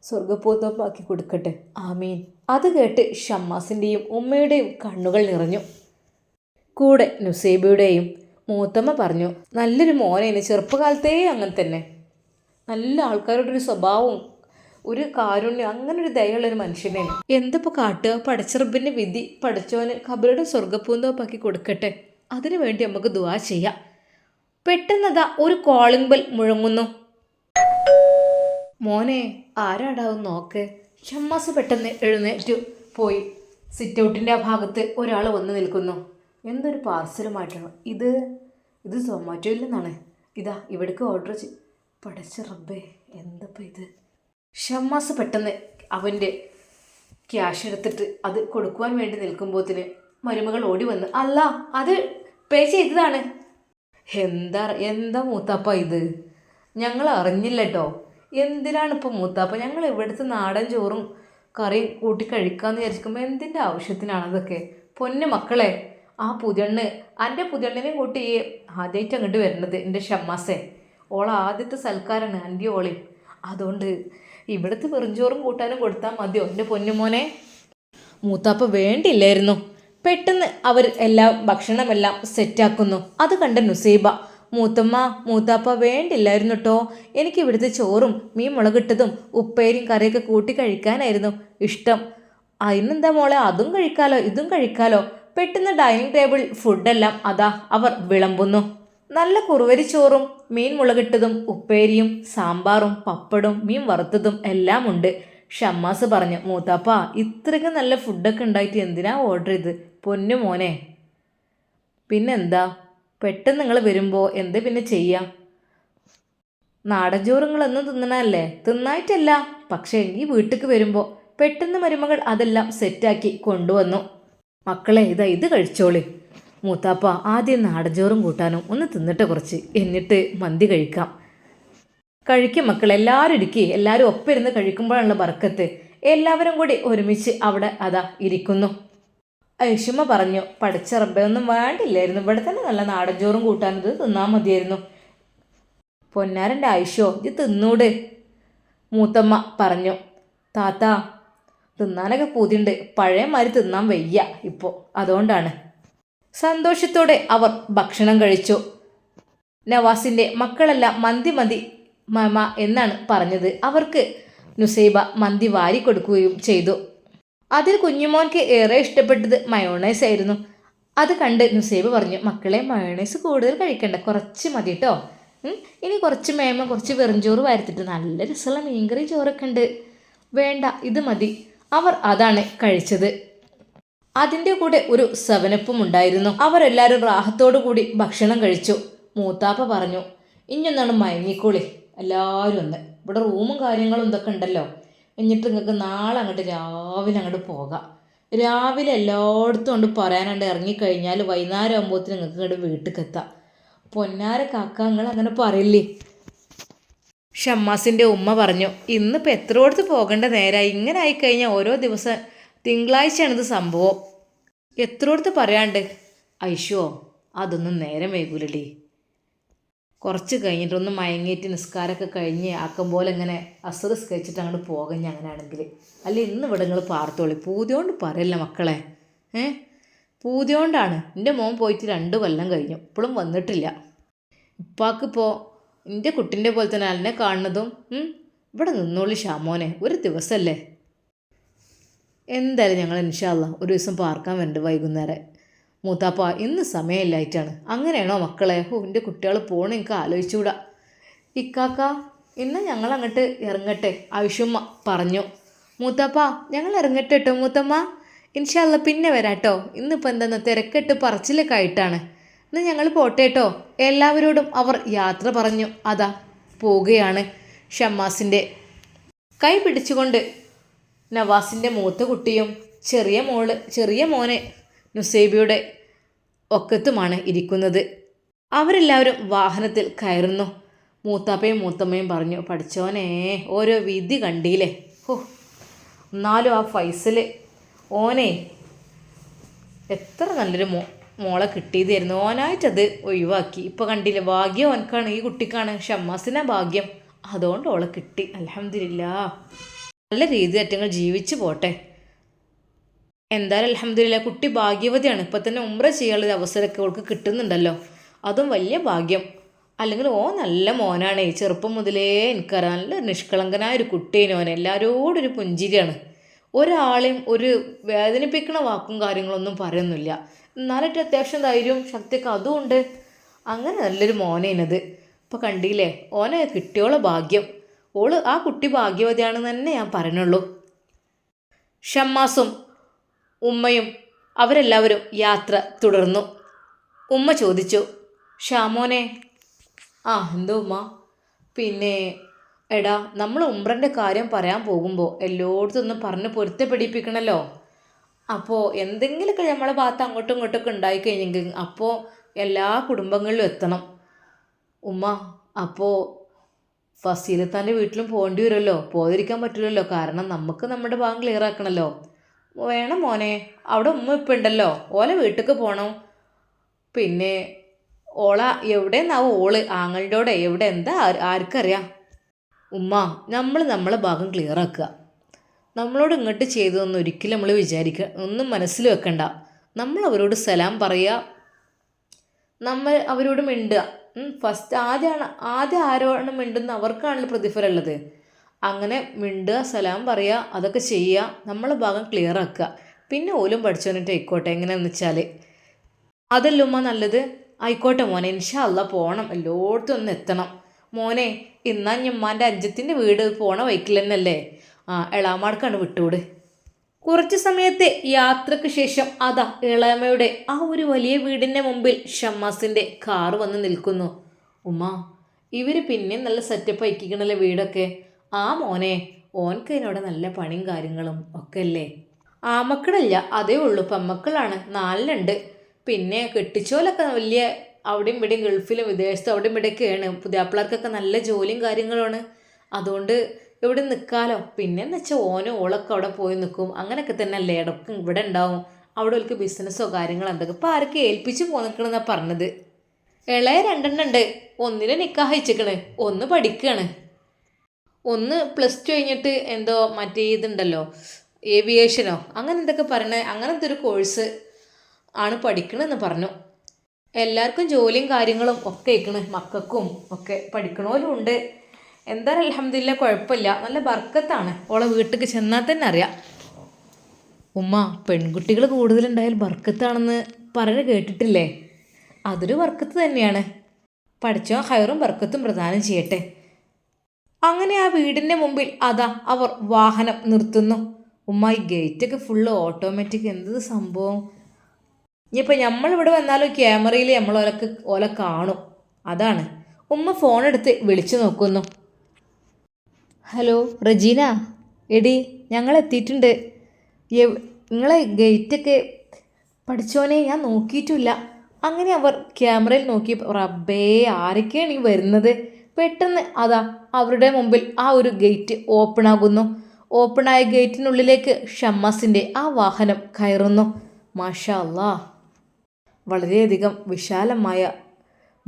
സ്വർഗപൂതമാക്കി കൊടുക്കട്ടെ. ആമീൻ. അത് കേട്ട് ഷമ്മാസിന്റെയും ഉമ്മയുടെയും കണ്ണുകൾ നിറഞ്ഞു. കൂടെ നുസൈബയുടെയും മൂത്തമ്മ പറഞ്ഞു നല്ലൊരു മോനേന് ചെറുപ്പകാലത്തേ അങ്ങനെ തന്നെ. നല്ല ആൾക്കാരുടെ ഒരു സ്വഭാവവും ഒരു കാരുണ്യം അങ്ങനെ ഒരു ദയുള്ളൊരു മനുഷ്യനാണ്. എന്തപ്പോൾ കാട്ടുക? പടച്ചെറുപ്പിന്റെ വിധി പഠിച്ചവന് കബറുടെ സ്വർഗപ്പൂന്തോപ്പാക്കി കൊടുക്കട്ടെ. അതിനു വേണ്ടി നമുക്ക് ദുവാ ചെയ്യാം. പെട്ടെന്നതാ ഒരു കോളിംഗ് ബെൽ മുഴങ്ങുന്നു. മോനെ ആരാടാവും നോക്ക്? ഷമ്മാസ് പെട്ടെന്ന് എഴുന്നേറ്റു പോയി. സിറ്റ് ഔട്ടിന്റെ ആ ഭാഗത്ത് ഒരാൾ വന്ന് നിൽക്കുന്നു. എന്തൊരു പാർസലുമായിട്ടാണ്. ഇത് ഇത് സൊമാറ്റോയിൽ നിന്നാണ്. ഇതാ ഇവിടേക്ക് ഓർഡർ ചെയ് പടച്ച റബ്ബേ എന്തപ്പോൾ ഇത്? ഷമ്മാസ് പെട്ടെന്ന് അവന്റെ ക്യാഷ് എടുത്തിട്ട് അത് കൊടുക്കുവാൻ വേണ്ടി നിൽക്കുമ്പോത്തിന് മരുമകൾ ഓടി വന്ന് അല്ല അത് പേ ചെയ്തതാണ്. എന്താ എന്താ മൂത്താപ്പ ഇത്? ഞങ്ങൾ അറിഞ്ഞില്ല കേട്ടോ എന്തിനാണ് ഇപ്പോൾ മൂത്താപ്പ? ഞങ്ങൾ ഇവിടുത്തെ നാടൻ ചോറും കറിയും കൂട്ടി കഴിക്കാമെന്ന് വിചാരിക്കുമ്പോൾ എന്തിന്റെ ആവശ്യത്തിനാണ് അതൊക്കെ? പൊന്നു മക്കളെ. ആ പുതിയണ്ണ് എന്റെ പുതിയണ്ണിനെയും കൂട്ടി ആദ്യമായിട്ട് അങ്ങോട്ട് വരുന്നത് എന്റെ ഷമ്മാസെ. ഓൾ ആദ്യത്തെ സൽക്കാരാണ് എന്റെ ഓളി. അതുകൊണ്ട് ഇവിടുത്തെ വെറുംചോറും കൂട്ടാനും കൊടുത്താൽ മതിയോ എന്റെ പൊന്നുമോനെ? മൂത്താപ്പ വേണ്ടില്ലായിരുന്നു പെട്ടെന്ന് അവർ എല്ലാം ഭക്ഷണമെല്ലാം സെറ്റാക്കുന്നു. അത് കണ്ട നുസൈബ മൂത്തമ്മ മൂത്താപ്പ വേണ്ടില്ലായിരുന്നു കേട്ടോ എനിക്ക് ഇവിടുത്തെ ചോറും മീൻ മുളകിട്ടതും ഉപ്പേരിയും കറിയൊക്കെ കൂട്ടി കഴിക്കാനായിരുന്നു ഇഷ്ടം. അതിനെന്താ മോളെ? അതും കഴിക്കാലോ ഇതും കഴിക്കാലോ? പെട്ടെന്ന് ഡൈനിങ് ടേബിൾ ഫുഡെല്ലാം അതാ അവർ വിളമ്പുന്നു. നല്ല കുറുവരി ചോറും മീൻ മുളകിട്ടതും ഉപ്പേരിയും സാമ്പാറും പപ്പടും മീൻ വറുത്തതും എല്ലാം ഉണ്ട്. ഷമ്മാസ് പറഞ്ഞു മൂത്താപ്പ ഇത്രയ്ക്ക് നല്ല ഫുഡൊക്കെ ഉണ്ടായിട്ട് എന്തിനാ ഓർഡർ ചെയ്ത് പൊന്നു മോനെ. പിന്നെന്താ? പെട്ടെന്ന് നിങ്ങൾ വരുമ്പോൾ എന്ത് പിന്നെ ചെയ്യാം? നാടൻ ചോറുങ്ങളൊന്നും തിന്നണല്ലേ തിന്നായിട്ടല്ല. പക്ഷേ ഈ വീട്ടിലേക്ക് വരുമ്പോൾ പെട്ടെന്ന് മരുമകൾ അതെല്ലാം സെറ്റാക്കി കൊണ്ടുവന്നു. മക്കളെ ഇതാ ഇത് കഴിച്ചോളി. മൂത്താപ്പ ആദ്യം നാടഞ്ചോറും ചോറും കൂട്ടാനും ഒന്ന് തിന്നിട്ട് കുറച്ച്. എന്നിട്ട് മന്തി കഴിക്കാം. കഴിക്കും മക്കൾ എല്ലാവരും ഇരിക്കേ. എല്ലാവരും ഒപ്പം ഇരുന്ന് കഴിക്കുമ്പോഴാണല്ലോ ബർക്കത്ത്. എല്ലാവരും കൂടി ഒരുമിച്ച് അവിടെ അതാ ഇരിക്കുന്നു. ഐഷുമ്മ പറഞ്ഞു പഠിച്ച റബ്ബയൊന്നും വേണ്ടില്ലായിരുന്നു. ഇവിടെ തന്നെ നല്ല നാടഞ്ചോറും കൂട്ടാനത് തിന്നാൽ മതിയായിരുന്നു. പൊന്നാരന്റെ ആയിഷോ ഇത് തിന്നൂട്? മൂത്തമ്മ പറഞ്ഞു താത്ത തിന്നാനൊക്കെ പൂതിയുണ്ട്. പഴയ മാതിരി തിന്നാൻ വയ്യ ഇപ്പോൾ അതുകൊണ്ടാണ്. സന്തോഷത്തോടെ അവർ ഭക്ഷണം കഴിച്ചു. നവാസിന്റെ മക്കളെല്ലാം മന്തി മന്തി മമ എന്നാണ് പറഞ്ഞത്. അവർക്ക് നുസൈബ മന്തി വാരി കൊടുക്കുകയും ചെയ്തു. അതിൽ കുഞ്ഞുമോൻക്ക് ഏറെ ഇഷ്ടപ്പെട്ടത് മയോണൈസ് ആയിരുന്നു. അത് കണ്ട് നുസൈബ പറഞ്ഞു മക്കളെ മയോണൈസ് കൂടുതൽ കഴിക്കണ്ട. കുറച്ച് മതി കേട്ടോ ഇനി കുറച്ച് മേമ കുറച്ച് വെറുംചോറ് വരുത്തിട്ട് നല്ല രസമുള്ള മീൻകറി ചോറൊക്കെ ഉണ്ട്. വേണ്ട ഇത് മതി. അവർ അതാണ് കഴിച്ചത്. അതിന്റെ കൂടെ ഒരു സെവനപ്പും ഉണ്ടായിരുന്നു. അവരെല്ലാവരും റാഹത്തോടു കൂടി ഭക്ഷണം കഴിച്ചു. മൂത്താപ്പ പറഞ്ഞു ഇനിയൊന്നാണ് മയങ്ങിക്കോളി. എല്ലാവരും ഒന്ന്. ഇവിടെ റൂമും കാര്യങ്ങളും ഇതൊക്കെ ഉണ്ടല്ലോ. എന്നിട്ട് നിങ്ങൾക്ക് നാളെ അങ്ങോട്ട് രാവിലെ അങ്ങോട്ട് പോകാം. രാവിലെ എല്ലായിടത്തും കൊണ്ട് പറയാനുണ്ട്. ഇറങ്ങിക്കഴിഞ്ഞാൽ വൈകുന്നേരം ആകുമ്പോഴത്തേന് നിങ്ങൾക്ക് ഇങ്ങോട്ട് വീട്ടിൽ എത്താം. പൊന്നാര കാക്കങ്ങൾ അങ്ങനെ പറയില്ലേ? ഷമ്മാസിന്റെ ഉമ്മ പറഞ്ഞു ഇന്നിപ്പോൾ എത്രോടത്ത് പോകേണ്ട നേരമായി ഇങ്ങനെ ആയിക്കഴിഞ്ഞാൽ ഓരോ ദിവസം തിങ്കളാഴ്ചയാണിത് സംഭവം. എത്രോടത്ത് പറയാണ്ട്? ഐഷോ അതൊന്നും നേരം വൈകൂലടി. കുറച്ച് കഴിഞ്ഞിട്ടൊന്ന് മയങ്ങിയിട്ട് നിസ്കാരമൊക്കെ കഴിഞ്ഞ് ആക്കം പോലെ ഇങ്ങനെ അസുഖ സ്കരിച്ചിട്ട് അങ്ങോട്ട് പോകഞ്ഞ് അങ്ങനെയാണെങ്കിൽ അല്ല ഇന്ന് ഇവിടെ നിങ്ങൾ പാർത്തോളി. പൂതിയോണ്ട് പറയല്ല മക്കളെ. ഏ? പൂതിയോണ്ടാണ്. എന്റെ മോൻ പോയിട്ട് രണ്ട് കൊല്ലം കഴിഞ്ഞു. ഇപ്പോഴും വന്നിട്ടില്ല. ഉപ്പാക്കിപ്പോൾ എന്റെ കുട്ടിന്റെ പോലെ തന്നെ എന്നെ കാണുന്നതും ഇവിടെ നിന്നോളി ഷാമോനെ ഒരു ദിവസമല്ലേ എന്തായാലും ഞങ്ങൾ ഇൻഷാല്ല ഒരു ദിവസം പാർക്കാൻ വേണ്ട വൈകുന്നേരം. മൂത്താപ്പ ഇന്ന് സമയമില്ലായിട്ടാണ്. അങ്ങനെയാണോ മക്കളെ? ഓ എന്റെ കുട്ടികൾ പോകണം എനിക്ക് ആലോചിച്ചുകൂടാ. ഇക്കാക്ക ഇന്ന് ഞങ്ങൾ അങ്ങോട്ട് ഇറങ്ങട്ടെ ആവശ്യമ്മ പറഞ്ഞു. മൂത്താപ്പ ഞങ്ങൾ ഇറങ്ങട്ടെ കേട്ടോ മൂത്തമ്മ. ഇൻഷാല്ല പിന്നെ വരാട്ടോ. ഇന്നിപ്പോൾ എന്താ തിരക്കെട്ട് പറച്ചിലൊക്കെ ആയിട്ടാണ്. ഇന്ന് ഞങ്ങൾ പോട്ടെ കേട്ടോ എല്ലാവരോടും അവർ യാത്ര പറഞ്ഞു. അതാ പോവുകയാണ് ഷമ്മാസിന്റെ കൈ പിടിച്ചുകൊണ്ട് നവാസിന്റെ മൂത്ത കുട്ടിയും ചെറിയ മോൾ ചെറിയ മോനെ നുസൈബിയുടെ ഒക്കത്തുമാണ് ഇരിക്കുന്നത്. അവരെല്ലാവരും വാഹനത്തിൽ കയറുന്നു. മൂത്താപ്പയും മൂത്തമ്മയും പറഞ്ഞു പഠിച്ചോനെ ഓരോ വിധി കണ്ടില്ലേ? ഓ എന്നാലും ആ ഫൈസൽ ഓനെ എത്ര നല്ലൊരു മോ മോളെ കിട്ടിയതായിരുന്നു. ഓനായിട്ടത് ഒഴിവാക്കി. ഇപ്പോൾ കണ്ടില്ല ഭാഗ്യം ഓനക്കാണ് ഈ കുട്ടിക്കാണ്. ഷമ്മാസിനാ ഭാഗ്യം. അതുകൊണ്ട് ഓളെ കിട്ടി. അലഹമില്ല നല്ല രീതി അറ്റങ്ങൾ ജീവിച്ചു പോട്ടെ. എന്തായാലും അലഹമില്ല കുട്ടി ഭാഗ്യവതിയാണ്. ഇപ്പം തന്നെ ഉമ്ര ചെയ്യാനുള്ള അവസരമൊക്കെ അവൾക്ക് കിട്ടുന്നുണ്ടല്ലോ. അതും വലിയ ഭാഗ്യം. അല്ലെങ്കിൽ ഓ നല്ല മോനാണ് ഈ ചെറുപ്പം മുതലേ എനിക്കറിയാം. നല്ല നിഷ്കളങ്കനായ ഒരു കുട്ടീനെ ഓൻ എല്ലാവരോടും ഒരു പുഞ്ചിരിയാണ്. ഒരാളെയും ഒരു വേദനിപ്പിക്കുന്ന വാക്കും കാര്യങ്ങളൊന്നും പറയുന്നില്ല. എന്നാലിട്ട് അത്യാവശ്യം ധൈര്യവും ശക്തിയൊക്കെ അതുമുണ്ട്. അങ്ങനെ നല്ലൊരു മോനേനത് ഇപ്പോൾ കണ്ടില്ലേ? ഓനെ കിട്ടിയോളെ ഭാഗ്യം. ഓൾ ആ കുട്ടി ഭാഗ്യവതിയാണെന്ന് തന്നെ ഞാൻ പറയണുള്ളൂ. ഷമ്മാസും ഉമ്മയും അവരെല്ലാവരും യാത്ര തുടർന്നു. ഉമ്മ ചോദിച്ചു ഷാമോനെ. ആ എന്തോ ഉമ്മ? പിന്നെ എടാ നമ്മൾ ഉമ്രന്റെ കാര്യം പറയാൻ പോകുമ്പോൾ എല്ലായിടത്തും ഒന്ന് പറഞ്ഞ് പൊരുത്തപ്പെടിപ്പിക്കണമല്ലോ അപ്പോൾ എന്തെങ്കിലുമൊക്കെ നമ്മളെ ഭാഗത്ത് അങ്ങോട്ടും ഇങ്ങോട്ടൊക്കെ ഉണ്ടായിക്കഴിഞ്ഞെങ്കിൽ അപ്പോൾ എല്ലാ കുടുംബങ്ങളിലും എത്തണം. ഉമ്മ അപ്പോൾ ഫസീലത്താന്റെ വീട്ടിലും പോകേണ്ടി വരുമല്ലോ? പോതിരിക്കാൻ പറ്റില്ലല്ലോ? കാരണം നമുക്ക് നമ്മുടെ ഭാഗം ക്ലിയർ ആക്കണമല്ലോ വേണം മോനെ അവിടെ ഉമ്മ ഇപ്പം ഉണ്ടല്ലോ. ഓലെ വീട്ടിലേക്ക് പോകണം പിന്നെ ഓള എവിടെ നിന്നാവും ഓൾ ആങ്ങളുടെ എവിടെ? എന്താ? ആർക്കറിയാം. ഉമ്മ നമ്മൾ നമ്മളെ ഭാഗം ക്ലിയർ ആക്കുക. നമ്മളോട് ഇങ്ങോട്ട് ചെയ്തതൊന്നും ഒരിക്കലും നമ്മൾ വിചാരിക്കുക ഒന്നും മനസ്സിൽ വെക്കണ്ട. നമ്മൾ അവരോട് സലാം പറയുക നമ്മൾ അവരോട് മിണ്ടുക ഫസ്റ്റ് ആദ്യമാണ് ആദ്യം ആരോടാണ് മിണ്ടുന്ന അവർക്കാണല്ലോ പ്രതിഫലം ഉള്ളത്. അങ്ങനെ മിണ്ടുക സലാം പറയുക അതൊക്കെ ചെയ്യുക നമ്മളെ ഭാഗം ക്ലിയർ ആക്കുക. പിന്നെ ഓലും പഠിച്ചോന്നിട്ട് ആയിക്കോട്ടെ എങ്ങനെയാണെന്ന് വെച്ചാൽ അതല്ലുമ്മ നല്ലത്? ആയിക്കോട്ടെ മോനെ ഇൻഷാ അല്ല പോകണം എല്ലായിടത്തും ഒന്ന് എത്തണം. മോനെ ഇന്നാ ഞമ്മാന്റെ അഞ്ചത്തിന്റെ വീട് പോണ വൈക്കിൽ തന്നെയല്ലേ? ആ എളാമാർക്കാണ് വിട്ടുകൂട്. കുറച്ച് സമയത്തെ യാത്രയ്ക്ക് ശേഷം അതാ ഇളയമ്മയുടെ ആ ഒരു വലിയ വീടിന്റെ മുമ്പിൽ ഷമ്മാസിന്റെ കാർ വന്ന് നിൽക്കുന്നു. ഉമ്മ ഇവർ പിന്നെ നല്ല സെറ്റപ്പ് അയക്കിക്കണല്ലേ വീടൊക്കെ? ആ മോനെ ഓൻക്ക് നല്ല പണിയും കാര്യങ്ങളും ഒക്കെ അല്ലേ ആ മക്കളല്ല അതേ ഉള്ളൂ. പെമ്മക്കളാണ്. നാലിനുണ്ട്. പിന്നെ കെട്ടിച്ചോലൊക്കെ വലിയ അവിടെയും ഇവിടെയും ഗൾഫിലും വിദേശത്തും അവിടെയും ഇവിടെയൊക്കെയാണ്. പുതിയാപ്പിളർക്കൊക്കെ നല്ല ജോലിയും കാര്യങ്ങളുമാണ്. അതുകൊണ്ട് ഇവിടെ നിൽക്കാലോ പിന്നെ എന്ന് വെച്ചാൽ ഓനും ഓളൊക്കെ അവിടെ പോയി നിൽക്കും അങ്ങനെയൊക്കെ തന്നെ അല്ലേ ഇടക്കും ഇവിടെ ഉണ്ടാവും. അവിടെ ഓൾക്ക് ബിസിനസ്സോ കാര്യങ്ങളോ എന്തൊക്കെ? ഇപ്പോൾ ആരൊക്കെ ഏൽപ്പിച്ച് പോന്നിക്കണെന്നാണ് പറഞ്ഞത്? ഇളയ രണ്ടെണ്ണം ഉണ്ട്. ഒന്നിനെ അയച്ചിക്കണ് ഒന്ന് പഠിക്കുകയാണ് ഒന്ന് പ്ലസ് ടു കഴിഞ്ഞിട്ട് എന്തോ മറ്റേ ഇതുണ്ടല്ലോ ഏവിയേഷനോ അങ്ങനെ എന്തൊക്കെ പറയണേ? അങ്ങനത്തെ ഒരു കോഴ്സ് ആണ് പഠിക്കണമെന്ന് പറഞ്ഞു. എല്ലാവർക്കും ജോലിയും കാര്യങ്ങളും ഒക്കെ ഇരിക്കണ് മക്കൾക്കും ഒക്കെ പഠിക്കണോലും ഉണ്ട്. എന്തായാലും അലഹമില്ല കുഴപ്പമില്ല. നല്ല ബർക്കത്താണ്. ഓളെ വീട്ടിൽ ചെന്നാൽ തന്നെ അറിയാം. ഉമ്മ പെൺകുട്ടികൾ കൂടുതലുണ്ടായാൽ ബർക്കത്താണെന്ന് പറഞ്ഞ് കേട്ടിട്ടില്ലേ? അതൊരു ബർക്കത്ത് തന്നെയാണ്. പഠിച്ചോ ഹയറും ബർക്കത്തും പ്രദാനം ചെയ്യട്ടെ. അങ്ങനെ ആ വീടിന്റെ മുമ്പിൽ അതാ അവർ വാഹനം നിർത്തുന്നു. ഉമ്മ ഈ ഗേറ്റൊക്കെ ഫുള്ള് ഓട്ടോമാറ്റിക് എന്ത് സംഭവം? ഇനിയിപ്പോൾ നമ്മളിവിടെ വന്നാലും ക്യാമറയിൽ നമ്മൾ ഓലക്ക് ഓല കാണും. അതാണ്. ഉമ്മ ഫോണെടുത്ത് വിളിച്ചു നോക്കുന്നു. ഹലോ റജീന. എടി ഞങ്ങൾ എത്തിയിട്ടുണ്ട് നിങ്ങളെ ഗേറ്റൊക്കെ പഠിച്ചോനെ ഞാൻ നോക്കിയിട്ടില്ല. അങ്ങനെ അവർ ക്യാമറയിൽ നോക്കി റബ്ബേ ആരൊക്കെയാണ് ഈ വരുന്നത്? പെട്ടെന്ന് അതാ അവരുടെ മുമ്പിൽ ആ ഒരു ഗേറ്റ് ഓപ്പൺ ആകുന്നു. ഓപ്പണായ ഗേറ്റിനുള്ളിലേക്ക് ഷമ്മസിന്റെ ആ വാഹനം കയറുന്നു. മാഷ അല്ലാ വളരെയധികം വിശാലമായ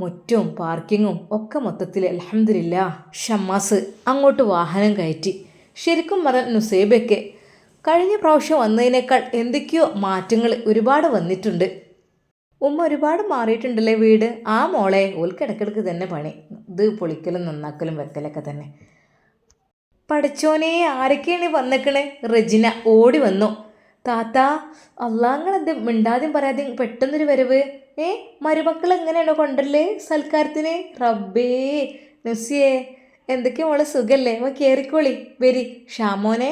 മുറ്റവും പാർക്കിങ്ങും ഒക്കെ മൊത്തത്തിൽ അലഹമില്ല ഷമ്മാസ് അങ്ങോട്ട് വാഹനം കയറ്റി. ശരിക്കും പറഞ്ഞ നുസേബയ്ക്ക് കഴിഞ്ഞ പ്രാവശ്യം വന്നതിനേക്കാൾ എന്തൊക്കെയോ മാറ്റങ്ങൾ ഒരുപാട് വന്നിട്ടുണ്ട്. ഉമ്മ ഒരുപാട് മാറിയിട്ടുണ്ടല്ലേ വീട്? ആ മോളെ ഓൽക്കിടക്കിടക്ക് തന്നെ പണി. ഇത് പൊളിക്കലും നന്നാക്കലും വെക്കലൊക്കെ തന്നെ. പഠിച്ചോനെ ആരൊക്കെയാണ് വന്നേക്കണേ? റെജിന ഓടി വന്നു. താത്ത അള്ളാങ്ങളെന്ത് മിണ്ടാതെയും പറയാതെയും പെട്ടെന്നൊരു വരവ്? ഏ മരുമക്കൾ എങ്ങനെയാണോ കൊണ്ടല്ലേ സൽക്കാരത്തിന്? റബ്ബേ നസിയേ എന്തൊക്കെ മോളെ സുഖല്ലേ? അപ്പോൾ കയറിക്കോളി വരി. ഷാമോനെ.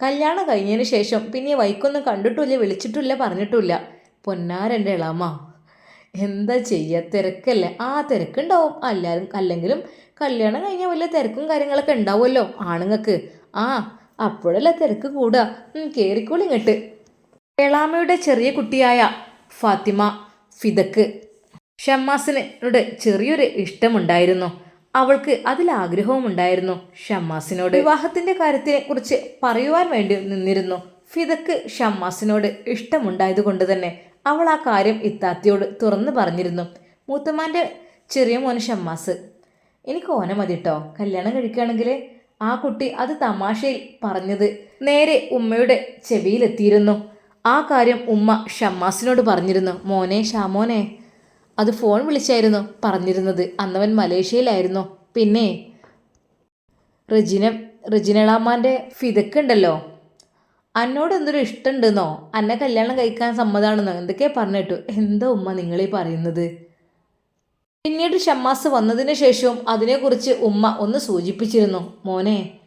കല്യാണം കഴിഞ്ഞതിന് ശേഷം പിന്നെ വൈക്കൊന്നും കണ്ടിട്ടില്ല വിളിച്ചിട്ടില്ല പറഞ്ഞിട്ടില്ല. പൊന്നാരന്റെ ഇളാമ എന്താ ചെയ്യുക തിരക്കല്ലേ? ആ തിരക്കുണ്ടാവും. എല്ലാവരും അല്ലെങ്കിലും കല്യാണം കഴിഞ്ഞാൽ വല്ല തിരക്കും കാര്യങ്ങളൊക്കെ ഉണ്ടാവുമല്ലോ ആണുങ്ങൾക്ക്. ആ അപ്പോഴല്ലേ തിരക്ക് കൂടുക. കയറിക്കോളി ഇങ്ങോട്ട്. എളാമയുടെ ചെറിയ കുട്ടിയായ ഫാത്തിമ ഫിദക്ക്. ഷമ്മാസിനോട് ചെറിയൊരു ഇഷ്ടമുണ്ടായിരുന്നു. അവൾക്ക് അതിൽ ആഗ്രഹവും ഉണ്ടായിരുന്നു ഷമ്മാസിനോട് വിവാഹത്തിന്റെ കാര്യത്തിനെ കുറിച്ച് പറയുവാൻ വേണ്ടി നിന്നിരുന്നു. ഫിദക്ക് ഷമ്മാസിനോട് ഇഷ്ടമുണ്ടായതുകൊണ്ട് തന്നെ അവൾ ആ കാര്യം ഇത്താത്തിയോട് തുറന്നു പറഞ്ഞിരുന്നു. മൂത്തമ്മാന്റെ ചെറിയ മോൻ ഷമ്മാസ്. എനിക്ക് ഓന മതി കേട്ടോ കല്യാണം കഴിക്കുകയാണെങ്കിൽ ആ കുട്ടി അത് തമാശയിൽ പറഞ്ഞത് നേരെ ഉമ്മയുടെ ചെവിയിലെത്തിയിരുന്നു. ആ കാര്യം ഉമ്മ ഷമ്മാസിനോട് പറഞ്ഞിരുന്നു. മോനെ ഷാമോനെ. അത് ഫോൺ വിളിച്ചായിരുന്നു പറഞ്ഞിരുന്നത്. അന്നവൻ മലേഷ്യയിലായിരുന്നു. പിന്നെ റെജിന റെജിനളാമാന്റെ ഫിതക്കുണ്ടല്ലോ. അന്നോട് എന്തൊരു ഇഷ്ടമുണ്ടെന്നോ? അന്നെ കല്യാണം കഴിക്കാൻ സമ്മതാണെന്നോ? എന്തൊക്കെയാ പറഞ്ഞിട്ടു എന്താ ഉമ്മ നിങ്ങളീ പറയുന്നത്? പിന്നീട് ഷമ്മാസ് വന്നതിന് ശേഷവും അതിനെക്കുറിച്ച് ഉമ്മ ഒന്ന് സൂചിപ്പിച്ചിരുന്നു. മോനെ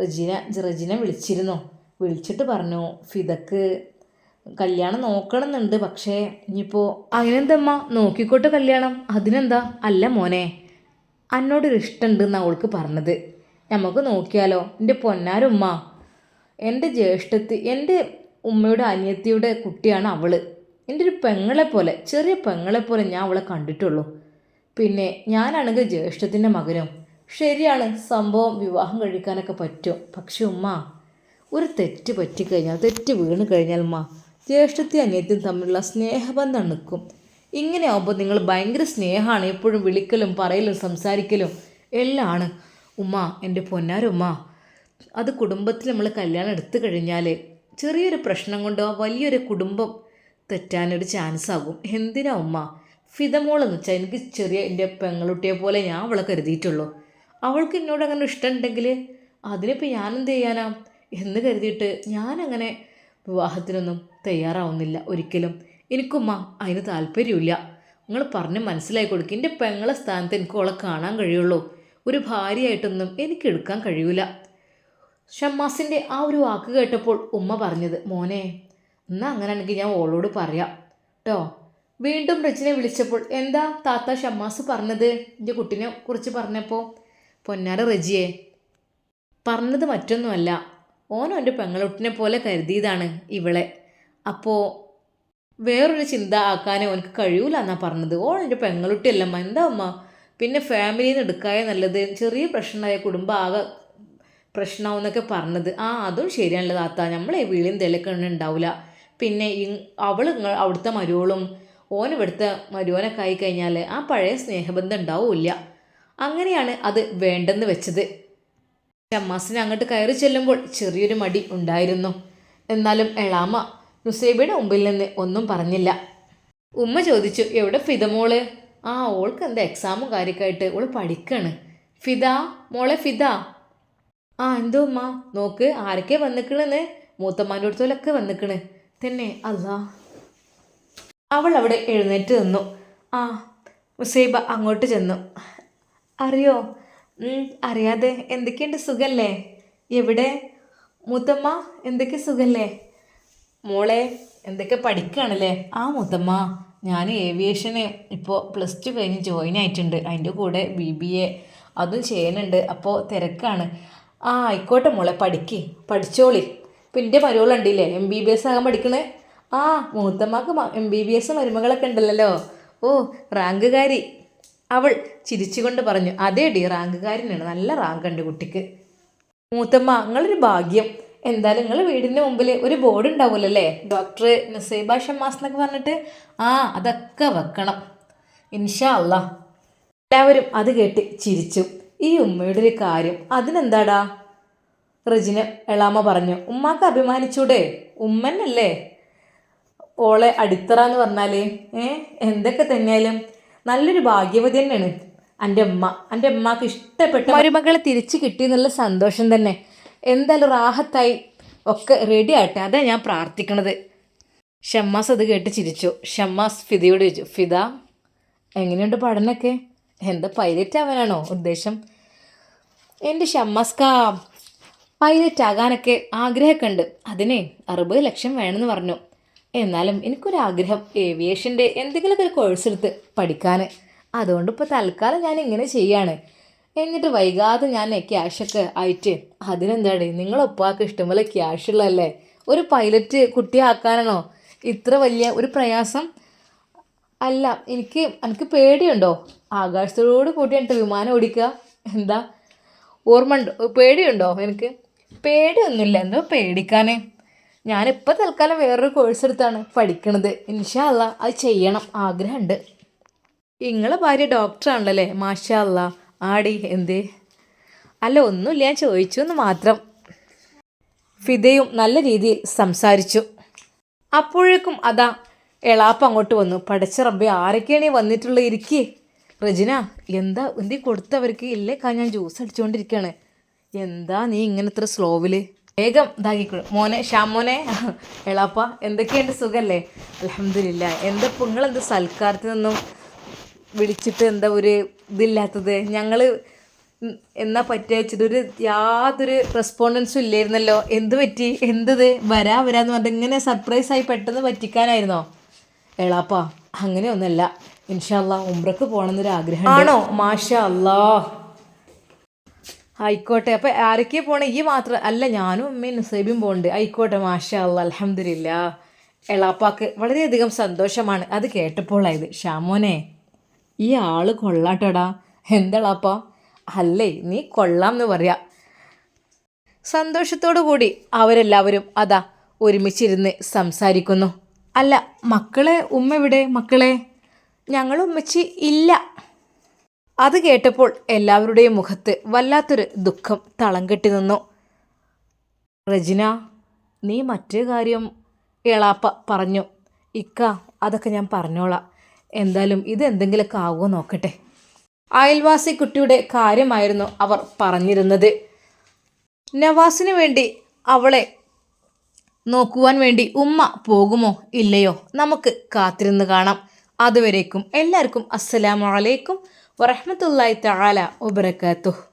റജിന റജിന വിളിച്ചിരുന്നു. വിളിച്ചിട്ട് പറഞ്ഞു ഫിദക്ക് കല്യാണം നോക്കണമെന്നുണ്ട് പക്ഷേ ഇനിയിപ്പോൾ അതിനെന്തമ്മ നോക്കിക്കോട്ടെ കല്യാണം. അതിനെന്താ? അല്ല മോനെ അന്നോടൊരു ഇഷ്ടമുണ്ട് എന്നാണ് അവൾക്ക് പറഞ്ഞത്. നമുക്ക് നോക്കിയാലോ എന്റെ പൊന്നാരുമ്മ എന്റെ ജ്യേഷ്ഠത്തി എന്റെ ഉമ്മയുടെ അനിയത്തിയുടെ കുട്ടിയാണ് അവൾ എന്റെ ഒരു പെങ്ങളെ പോലെ ചെറിയ പെങ്ങളെ പോലെ ഞാൻ അവളെ കണ്ടിട്ടുള്ളൂ. പിന്നെ ഞാനാണെങ്കിൽ ജ്യേഷ്ഠത്തിന്റെ മകനും. ശരിയാണ് സംഭവം വിവാഹം കഴിക്കാനൊക്കെ പറ്റും. പക്ഷെ ഉമ്മ ഒരു തെറ്റ് പറ്റിക്കഴിഞ്ഞാൽ തെറ്റ് വീണ് കഴിഞ്ഞാൽ ഉമ്മ ജ്യേഷ്ഠത്തി അനിയത്തിയും തമ്മിലുള്ള സ്നേഹബന്ധം നിൽക്കും. ഇങ്ങനെ ആകുമ്പോൾ നിങ്ങൾ ഭയങ്കര സ്നേഹമാണ്. എപ്പോഴും വിളിക്കലും പറയലും സംസാരിക്കലും എല്ലാം ആണ് ഉമ്മ എന്റെ പൊന്നാരുമ്മ അത് കുടുംബത്തിൽ നമ്മൾ കല്യാണം എടുത്തു കഴിഞ്ഞാൽ ചെറിയൊരു പ്രശ്നം കൊണ്ടോ വലിയൊരു കുടുംബം തെറ്റാനൊരു ചാൻസ് ആകും. എന്തിനാ ഉമ്മ? ഫിതമോളെന്ന് വെച്ചാൽ എനിക്ക് ചെറിയ എന്റെ പെങ്ങളുട്ടിയെ പോലെ ഞാൻ അവളെ കരുതിയിട്ടുള്ളൂ. അവൾക്ക് എന്നോട് അങ്ങനെ ഇഷ്ടമുണ്ടെങ്കിൽ അതിനിപ്പോൾ ഞാനെന്ത് ചെയ്യാനാ? എന്ന് കരുതിയിട്ട് ഞാനങ്ങനെ വിവാഹത്തിനൊന്നും തയ്യാറാവുന്നില്ല ഒരിക്കലും. എനിക്കുമ്മ അതിന് താല്പര്യമില്ല നിങ്ങൾ പറഞ്ഞ് മനസ്സിലാക്കി കൊടുക്കും. എന്റെ പെങ്ങളെ സ്ഥാനത്ത് എനിക്ക് അവളെ കാണാൻ കഴിയുള്ളൂ. ഒരു ഭാര്യയായിട്ടൊന്നും എനിക്ക് എടുക്കാൻ കഴിയൂല. ഷമ്മാസിന്റെ ആ ഒരു വാക്ക് കേട്ടപ്പോൾ ഉമ്മ പറഞ്ഞത് മോനെ എന്നാൽ അങ്ങനെയാണെങ്കിൽ ഞാൻ ഓളോട് പറയാം. കേട്ടോ വീണ്ടും റജിനെ വിളിച്ചപ്പോൾ എന്താ താത്ത ഷമ്മാസ് പറഞ്ഞത്? എന്റെ കുട്ടിനെ കുറിച്ച് പറഞ്ഞപ്പോൾ പൊന്നാര റജിയെ പറഞ്ഞത് മറ്റൊന്നുമല്ല. ഓനോ എന്റെ പെങ്ങളുട്ടിനെ പോലെ കരുതിയതാണ് ഇവളെ. അപ്പോൾ വേറൊരു ചിന്ത ആക്കാനേ ഓനക്ക് കഴിയൂല എന്നാ പറഞ്ഞത്. ഓൺ എന്റെ പെങ്ങളുട്ടിയല്ലമ്മ. എന്താ അമ്മ പിന്നെ ഫാമിലിയിൽ നിന്ന് എടുക്കായ നല്ലത്. ചെറിയ പ്രശ്നമായ കുടുംബം ആകെ പ്രശ്നമാവെന്നൊക്കെ പറഞ്ഞത്. ആ അതും ശരിയാണല്ലോ താത്ത. നമ്മളെ വീളിയും തിലക്കെ ഉണ്ടാവില്ല പിന്നെ അവൾ അവിടുത്തെ മരുവളും ഓൻ ഇവിടുത്തെ മരുവനൊക്കെ ആയി കഴിഞ്ഞാൽ ആ പഴയ സ്നേഹബന്ധം ഉണ്ടാവില്ല. അങ്ങനെയാണ് അത് വേണ്ടെന്ന് വെച്ചത്. ഷമ്മാസിന് അങ്ങോട്ട് കയറി ചെല്ലുമ്പോൾ ചെറിയൊരു മടി ഉണ്ടായിരുന്നു. എന്നാലും എളാമ നുസൈബയുടെ മുമ്പിൽ നിന്ന് ഒന്നും പറഞ്ഞില്ല. ഉമ്മ ചോദിച്ചു എവിടെ ഫിദ മോൾ? ആ ഓൾക്ക് എന്താ എക്സാമും കാര്യമൊക്കെ ഓൾ പഠിക്കാണ്. ഫിദ മോളെ ഫിദ. ആ എന്തോ ഉമ്മ? നോക്ക് ആരൊക്കെ വന്നിക്കണെന്ന്? മൂത്തമ്മാന്റെ അടുത്തോലൊക്കെ വന്നിക്കണ്. തന്നെ അല്ലാ അവൾ അവിടെ എഴുന്നേറ്റ് നിന്നു. ആ മുസൈബ അങ്ങോട്ട് ചെന്നു. അറിയോ? അറിയാതെ എന്തൊക്കെയുണ്ട് സുഖല്ലേ? എവിടെ? മൂത്തമ്മ എന്തൊക്കെ സുഖല്ലേ? മോളെ എന്തൊക്കെ പഠിക്കുകയാണല്ലേ ആ മുത്തമ്മ ഞാൻ ഏവിയേഷന് ഇപ്പോൾ പ്ലസ് ടു കഴിഞ്ഞ് ജോയിൻ ആയിട്ടുണ്ട്. അതിന്റെ കൂടെ ബി ബി എ അതും ചെയ്യുന്നുണ്ട്. അപ്പോൾ തിരക്കാണ്. ആ ആയിക്കോട്ടെ മോളെ പഠിക്ക്. പഠിച്ചോളി. ഇപ്പം എന്റെ മരുകളുണ്ടില്ലേ എം ബി ബി എസ് ആകാൻ പഠിക്കണേ? ആ മൂത്തമ്മക്ക് എം ബി ബി എസ് മരുമകളൊക്കെ ഉണ്ടല്ലോ ഓ റാങ്കുകാരി. അവൾ ചിരിച്ചുകൊണ്ട് പറഞ്ഞു. അതേടി റാങ്കുകാരനാണ്. നല്ല റാങ്ക് ഉണ്ട് കുട്ടിക്ക്. മൂത്തമ്മ നിങ്ങളൊരു ഭാഗ്യം. എന്തായാലും നിങ്ങൾ വീടിന്റെ മുമ്പിൽ ഒരു ബോർഡ് ഉണ്ടാവുമല്ലോ അല്ലേ ഡോക്ടർ നസൈബ ഷമാസ് എന്നൊക്കെ പറഞ്ഞിട്ട് ആ അതൊക്കെ വെക്കണം. ഇൻഷാ അല്ല എല്ലാവരും അത് കേട്ട് ചിരിച്ചു. ഈ ഉമ്മയുടെ ഒരു കാര്യം. അതിനെന്താടാ? റജിന് എളാമ പറഞ്ഞു. ഉമ്മാക്ക് അഭിമാനിച്ചൂടെ? ഉമ്മന്നല്ലേ? ഓളെ അടിത്തറ എന്ന് പറഞ്ഞാൽ ഏ എന്തൊക്കെ തന്നെയാലും നല്ലൊരു ഭാഗ്യവതി തന്നെയാണ്. എന്റെ അമ്മ എന്റെ അമ്മയ്ക്ക് ഇഷ്ടപ്പെട്ട മരുമകളെ തിരിച്ചു കിട്ടിയെന്നുള്ള സന്തോഷം തന്നെ. എന്തായാലും റാഹത്തായി ഒക്കെ റെഡി ആട്ടെ അതാ ഞാൻ പ്രാർത്ഥിക്കണത്. ഷമ്മാസ് അത് കേട്ട് ചിരിച്ചു. ഷമ്മാസ് ഫിദയോട് ചോദിച്ചു ഫിദ എങ്ങനെയുണ്ട് പഠനമൊക്കെ? എന്താ പൈലറ്റ് ആവാനാണോ ഉദ്ദേശം? എന്റെ ഷമ്മാസ്ക പൈലറ്റ് ആകാനൊക്കെ ആഗ്രഹമൊക്കെ ഉണ്ട്. അതിനെ അറുപത് ലക്ഷം വേണമെന്ന് പറഞ്ഞു. എന്നാലും എനിക്കൊരാഗ്രഹം ഏവിയേഷന്റെ എന്തെങ്കിലുമൊക്കെ ഒരു കോഴ്സ് എടുത്ത് പഠിക്കാൻ അതുകൊണ്ട് ഇപ്പോൾ തൽക്കാലം ഞാൻ ഇങ്ങനെ ചെയ്യാണ്. എന്നിട്ട് വൈകാതെ ഞാൻ ക്യാഷൊക്കെ ആയിട്ട് അതിനെന്താണ് നിങ്ങളൊപ്പാക്ക് ഇഷ്ടംപോലെ ക്യാഷ് ഉള്ളതല്ലേ? ഒരു പൈലറ്റ് കുട്ടിയാക്കാനാണോ? ഇത്ര വലിയ ഒരു പ്രയാസം? അല്ല എനിക്ക് എനിക്ക് പേടിയുണ്ടോ? ആകാശത്തോട് കൂട്ടിയിട്ട് വിമാനം ഓടിക്കുക? എന്താ? ഓർമ്മ ഉണ്ടോ പേടിയുണ്ടോ എനിക്ക്? പേടിയൊന്നുമില്ല. എന്തോ പേടിക്കാൻ ഞാനിപ്പോൾ തൽക്കാലം വേറൊരു കോഴ്സ് എടുത്താണ് പഠിക്കണത്. ഇൻഷാല്ല അത് ചെയ്യണം. ആഗ്രഹമുണ്ട്. നിങ്ങളെ ഭാര്യ ഡോക്ടറാണല്ലേ മാഷാ അല്ല ആടി എന്തേ? അല്ല ഒന്നുമില്ല ഞാൻ ചോദിച്ചു എന്ന് മാത്രം. ഫിദയും നല്ല രീതിയിൽ സംസാരിച്ചു. അപ്പോഴേക്കും അതാ എളാപ്പ് അങ്ങോട്ട് വന്നു. പടച്ച റബ്ബെ ആരൊക്കെയാണ് ഈ വന്നിട്ടുള്ളത് ഇരിക്കേ? റജിന എന്താ എന്തി കൊടുത്തവർക്ക്? ഇല്ലേ കാ ഞാൻ ജ്യൂസ് അടിച്ചുകൊണ്ടിരിക്കുകയാണ് എന്താ നീ ഇങ്ങനെ ഇത്ര സ്ലോവിൽ? വേഗം ഇതാക്കിക്കൊള്ളു മോനെ ഷാമോനെ മോനെ എളാപ്പ എന്തൊക്കെയുണ്ട് സുഖല്ലേ? അലഹമില്ല എന്താ ഇപ്പം നിങ്ങളെന്ത് സൽക്കാരത്തിൽ നിന്നും വിളിച്ചിട്ട് എന്താ ഒരു ഇതില്ലാത്തത്. ഞങ്ങൾ എന്നാ പറ്റുക വെച്ചിട്ട് ഒരു യാതൊരു റെസ്പോണ്ടൻസും ഇല്ലായിരുന്നല്ലോ. എന്ത് പറ്റി? എന്തത്? വരാ വരാന്ന് പറഞ്ഞിട്ട് ഇങ്ങനെ സർപ്രൈസ് ആയി പെട്ടെന്ന് പറ്റിക്കാനായിരുന്നോ? എളാപ്പാ അങ്ങനെയൊന്നുമല്ല ഇൻഷാല്ല ഉംറക്ക് പോകണമെന്നൊരു ആഗ്രഹം ആണോ? മാഷാ അല്ലാ ആയിക്കോട്ടെ. അപ്പം ആരൊക്കെ പോണേ? ഈ മാത്രം അല്ല ഞാനും അമ്മയും നുസൈബും പോകുന്നുണ്ട് ആയിക്കോട്ടെ മാഷ അല്ല അലഹമില്ല എളാപ്പാക്ക് വളരെയധികം സന്തോഷമാണ്. അത് കേട്ടപ്പോളായത്. ഷാമോനെ ഈ ആൾ കൊള്ളാട്ടടാ. എന്താളാപ്പാ അല്ലേ നീ കൊള്ളാം എന്ന് പറയാ. സന്തോഷത്തോടു കൂടി അവരെല്ലാവരും അതാ ഒരുമിച്ചിരുന്ന് സംസാരിക്കുന്നു. അല്ല മക്കളെ ഉമ്മ എവിടെ? മക്കളെ? ഞങ്ങൾ ഉമ്മച്ചി ഇല്ല. അത് കേട്ടപ്പോൾ എല്ലാവരുടെയും മുഖത്ത് വല്ലാത്തൊരു ദുഃഖം തളം കെട്ടി നിന്നു. റജിന നീ മറ്റേ കാര്യം എളാപ്പ പറഞ്ഞു. ഇക്ക അതൊക്കെ ഞാൻ പറഞ്ഞോളാം. എന്തായാലും ഇത് എന്തെങ്കിലുമൊക്കെ ആവുമോ നോക്കട്ടെ. അയൽവാസി കുട്ടിയുടെ കാര്യമായിരുന്നു അവർ പറഞ്ഞിരുന്നത്. നവാസിന് വേണ്ടി അവളെ നോക്കുവാൻ വേണ്ടി ഉമ്മ പോകുമോ ഇല്ലയോ നമുക്ക് കാത്തിരുന്ന് കാണാം. അതുവരേക്കും എല്ലാവർക്കും അസ്സലാമു അലൈക്കും വറഹ്മത്തുള്ളാഹി തആല വബറകാതുഹു.